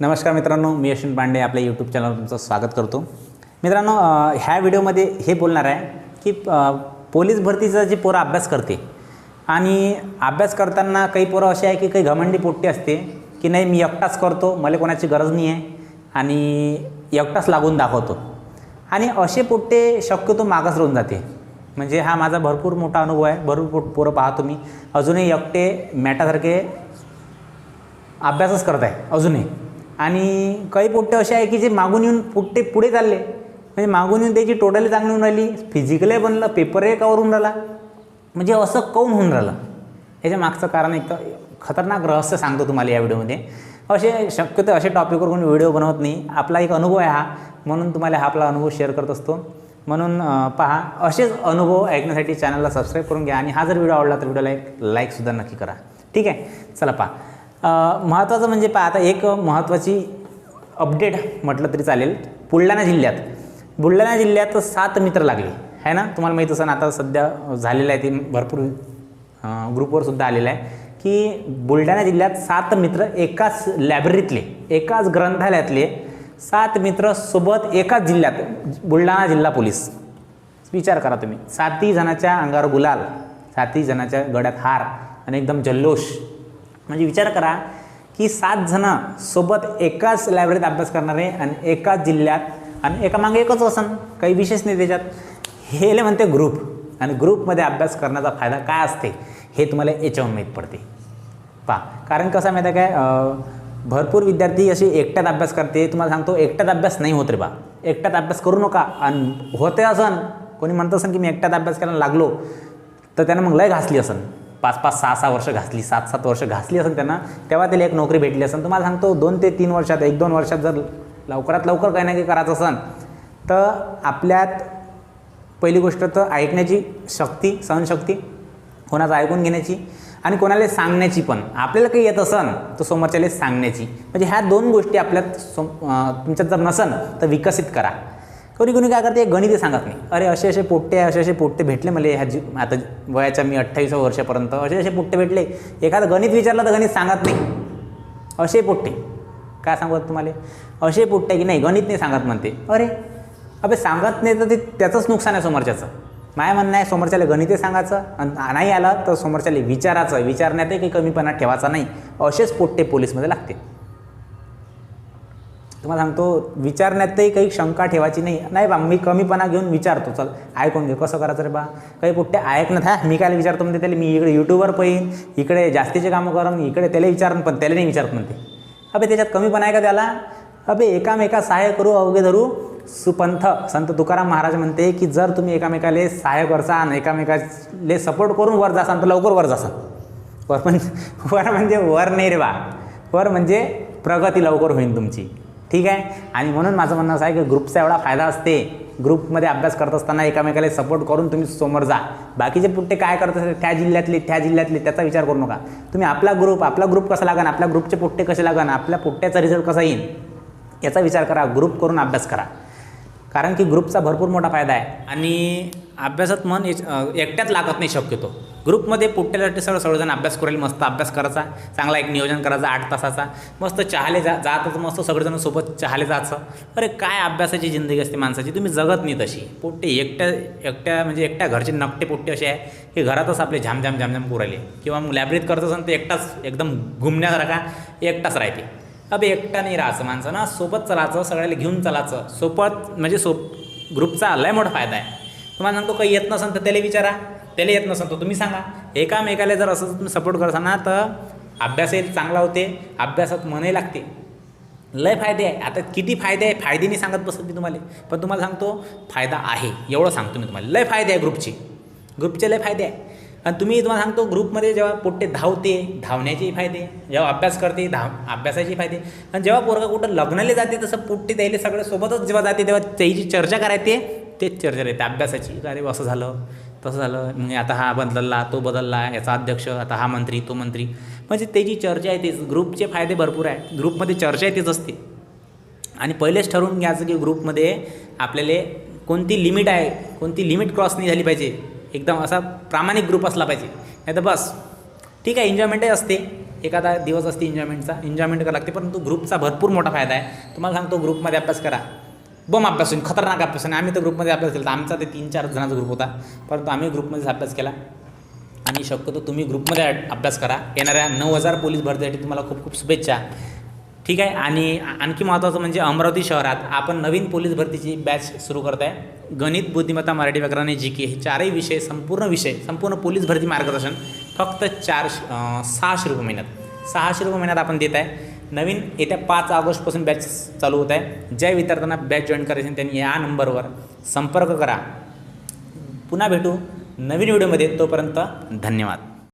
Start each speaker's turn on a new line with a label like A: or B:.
A: नमस्कार मित्रांनो मी यशवंत पांडे आपल्या यूट्यूब चॅनलवर तुमचं स्वागत करतो. मित्रांनो ह्या व्हिडिओमध्ये हे बोलणार आहे की पोलीस भरतीचा जे पोरं अभ्यास करते आणि अभ्यास करताना काही पोरं असे आहे की काही घमंडी पोट्टी असते की नाही मी एकटाच करतो मला कोणाची गरज नाही आहे आणि एकटाच लागून दाखवतो. आणि असे पोट्टे शक्यतो मागास राहून जाते. म्हणजे हा माझा भरपूर मोठा अनुभव आहे भरपूर पो- पोरं पाहतो मी अजूनही एकटे मॅटासारखे अभ्यासच करत आहे अजूनही. आणि काही पोट्टे असे आहे की जे मागून येऊन पोट्टे पुढे चालले. म्हणजे मागून येऊन त्याची टोटली चांगली होऊन राहिली फिजिकलही बनलं पेपरही कवर होऊन राहिला. म्हणजे असं काऊन होऊन राहिलं? याच्या मागचं कारण एक तर खतरनाक रहस्य सांगतो तुम्हाला या व्हिडिओमध्ये. असे शक्यतो असे टॉपिकवर कोणी व्हिडिओ बनवत नाही. आपला एक अनुभव आहे हा. म्हणून तुम्हाला हा आपला अनुभव शेअर करत असतो. म्हणून पहा असेच अनुभव ऐकण्यासाठी चॅनलला सबस्क्राईब करून घ्या. आणि हा जर व्हिडिओ आवडला तर व्हिडिओला एक लाईकसुद्धा नक्की करा. ठीक आहे? चला पहा. महत्त्वाचं म्हणजे पहा आता एक महत्त्वाची अपडेट म्हटलं तरी चालेल. बुलढाणा जिल्ह्यात. बुलढाणा जिल्ह्यात सात मित्र लागले. आहे ना? तुम्हाला माहीत असं आता सध्या झालेलं आहे ते भरपूर ग्रुपवरसुद्धा ग्रुपवर सुद्धा आलेलं आहे की बुलढाणा जिल्ह्यात सात मित्र एकाच लायब्ररीतले एकाच ग्रंथालयातले सात मित्र सोबत एकाच जिल्ह्यात बुलढाणा जिल्हा पोलीस. विचार करा तुम्ही. सातही जणाच्या अंगावर गुलाल सातही जणाच्या गळ्यात हार आणि एकदम जल्लोष. म्हणजे विचार करा की सात जणं सोबत एकाच लायब्ररीत अभ्यास करणारे आणि एकाच जिल्ह्यात आणि एका मागे एकच असन काही विशेष नाही त्याच्यात. हे म्हणते ग्रुप आणि ग्रुपमध्ये अभ्यास करण्याचा फायदा काय असते? हे तुम्हाला याच्यावर माहीत पडते. पहा कारण कसं आहे माहिती आहे काय? भरपूर विद्यार्थी असे एकट्यात अभ्यास करते. तुम्हाला सांगतो एकट्यात अभ्यास नाही होत रे बा. एकट्यात अभ्यास करू नका. आणि होते असन कोणी म्हणत असन की मी एकट्यात अभ्यास करायला लागलो तर त्यानं मग लय घासली असन. पाच पाच सहा सहा वर्ष घासली सात सात वर्ष घासली असेल त्यांना तेव्हा त्याला एक नोकरी भेटली असेल. तुम्हाला सांगतो दोन ते तीन वर्षात एक दोन वर्षात जर लवकरात लवकर काही ना काही करायचं असेल तर आपल्यात पहिली गोष्ट तर ऐकण्याची शक्ती सहनशक्ती कोणाचं ऐकून घेण्याची आणि कोणाला सांगण्याची पण. आपल्याला काही येत असन तर समोरच्याला सांगण्याची. म्हणजे ह्या दोन गोष्टी आपल्यात सम तुमच्यात जर नसन तर विकसित करा. कोणी कोणी काय करते गणित सांगत नाही. अरे असे असे पोट्टे असे असे पोट्टे भेटले मला ह्या जी आता वयाच्या मी अठ्ठावीस वर्षापर्यंत. असे असे पोट्टे भेटले. एखादं गणित विचारलं तर गणित सांगत नाही. असे पोट्टे. काय सांगत तुम्हाला? असे पोट्टे की नाही गणित नाही सांगत म्हणते. अरे अबे सांगत नाही तर ते त्याचंच नुकसान आहे समोरच्याचं. माय म्हणणं आहे समोरच्याला गणिते सांगायचं आणि नाही आलं तर समोरच्याला विचारायचं. विचारण्यातही काही कमीपणा ठेवायचा नाही. असेच पोट्टे पोलीसमध्ये लागते. तुम्हाला सांगतो विचारण्यातही काही शंका ठेवायची नाही. नाही बा मी कमीपणा घेऊन विचारतो चल ऐकून घे कसं करायचं रे बा? काही कुठे ऐकण्यात हा मी काय विचारतो म्हणते त्याला मी इकडे यूट्यूबवर पाहीन इकडे जास्तीचे कामं करून इकडे त्याला विचारून पण त्याला नाही विचारत म्हणते. अबे त्याच्यात कमीपणा आहे का त्याला? अबे एकामेका सहाय्य करू अवघे धरू. सुपंथ संत तुकाराम महाराज म्हणते की जर तुम्ही एकामेकाले सहाय्य करसान एकामेकाले सपोर्ट करून वर जासान तर लवकर वर जासान. वर म्हणजे वर म्हणजे वर नाही रे बा. वर म्हणजे प्रगती लवकर होईल तुमची. ठीक आहे? आणि म्हणून माझं म्हणणं असं आहे की ग्रुपचा एवढा फायदा असते. ग्रुपमध्ये अभ्यास करत असताना एकामेकाला सपोर्ट करून तुम्ही समोर जा. बाकीचे पुट्टे काय करत असतात त्या जिल्ह्यातले त्या जिल्ह्यातले त्याचा विचार करू नका. तुम्ही आपला ग्रुप आपला ग्रुप कसा लागन आपल्या ग्रुपचे पुट्टे कसे लागन आपल्या पुट्ट्याचा रिझल्ट कसा येईल याचा विचार करा ग्रुप करून अभ्यास करा. कारण की ग्रुपचा भरपूर मोठा फायदा आहे. आणि अभ्यासात मन याच- एकट्यात लागत नाही शक्यतो. ग्रुपमध्ये पुट्ट्यासाठी सगळं सगळेजण अभ्यास करेल मस्त अभ्यास करायचा चांगला एक नियोजन करायचा आठ तासाचा मस्त चहाले जा जातच मस्त सगळेजण सोबत चहाले जायचं. अरे काय अभ्यासाची जिंदगी असते माणसाची तुम्ही जगत नाही तशी. पोट्टे एकट्या एकट्या म्हणजे एकट्या घरचे नकटे पोट्टे असे आहे की घरातच आपले झामझाम झामझाम पुरायले किंवा मग लायब्ररीत करत असेल तर एकटाच एकदम घुमण्यासारखा एकटाच राहते. अबे एकटा नाही राहायचं माणसं ना सोबत चलायचं सगळ्याला घेऊन चालायचं. सोबत म्हणजे सोप ग्रुपचा लय मोठा फायदा आहे. तुम्हाला सांगतो काही येत नसेल तर त्याला विचारा. त्याला येत नसेल तर तुम्ही सांगा. एकामेकाला जर असं तुम्ही सपोर्ट करसाल ना तर अभ्यासही चांगला होते. अभ्यासात मनही लागते. लय फायदे आहे. आता किती फायदे आहे फायदे नाही सांगत बसत मी तुम्हाला. पण तुम्हाला सांगतो फायदा आहे. एवढं सांगतो मी तुम्हाला. लय फायदे आहे ग्रुपचे ग्रुपचे लय फायदे आहे. आणि तुम्ही तुम्हाला सांगतो ग्रुपमध्ये जेव्हा पोट्टे धावते धावण्याचेही फायदे. जेव्हा अभ्यास करते धाव अभ्यासाचे फायदे. आणि जेव्हा पोरगा कुठं लग्नाला जाते तसं पोट्टे द्यायला सगळं सोबतच जेव्हा जाते तेव्हा त्याची चर्चा करायते तेच चर्चा राहते अभ्यासाची. अरे असं झालं तसं झालं. म्हणजे आता हा बदलला तो बदलला याचा अध्यक्ष आता हा मंत्री तो मंत्री. म्हणजे त्याची चर्चा आहे तेच ग्रुपचे फायदे भरपूर आहे ग्रुपमध्ये चर्चा आहे तेच असते. आणि पहिलेच ठरवून घ्यायचं की ग्रुपमध्ये आपल्याला कोणती लिमिट आहे कोणती लिमिट क्रॉस नाही झाली पाहिजे. एकदम असा प्रामाणिक ग्रुप असला पाहिजे. नाही तर बस. ठीक आहे एन्जॉयमेंटही असते. एखादा दिवस असते एन्जॉयमेंटचा. एन्जॉयमेंट करावं लागते परंतु ग्रुपचा भरपूर मोठा फायदा आहे. तुम्हाला सांगतो ग्रुपमध्ये अभ्यास करा. बम अभ्यास होईल खतरनाक अभ्यास आणि आम्ही तर ग्रुपमध्ये अभ्यास केला. तर आमचा ते तीन चार जणांचा ग्रुप होता. परंतु आम्ही ग्रुपमध्येच अभ्यास केला. आणि शक्यतो तुम्ही ग्रुपमध्ये अभ्यास करा. येणाऱ्या नऊ हजार पोलीस भरतीसाठी तुम्हाला खूप खूप शुभेच्छा. ठीक आहे? आणि आणखी महत्त्वाचं म्हणजे अमरावती शहरात आपण नवीन पोलीस भरतीची बॅच सुरू करत आहे गणित बुद्धिमत्ता मराठी व्याकरण आणि जी के हे चारही विषय संपूर्ण विषय संपूर्ण पोलीस भरती मार्गदर्शन फक्त चार सहाशे रुपये महिन्यात. सहाशे रुपये महिन्यात आपण देत आहे नवीन येत्या पाच ऑगस्टपासून बॅच चालू होत आहे. ज्या विद्यार्थ्यांना बॅच जॉईन करायची आहे त्यांनी या नंबरवर संपर्क करा. पुन्हा भेटू नवीन व्हिडिओमध्ये तोपर्यंत धन्यवाद.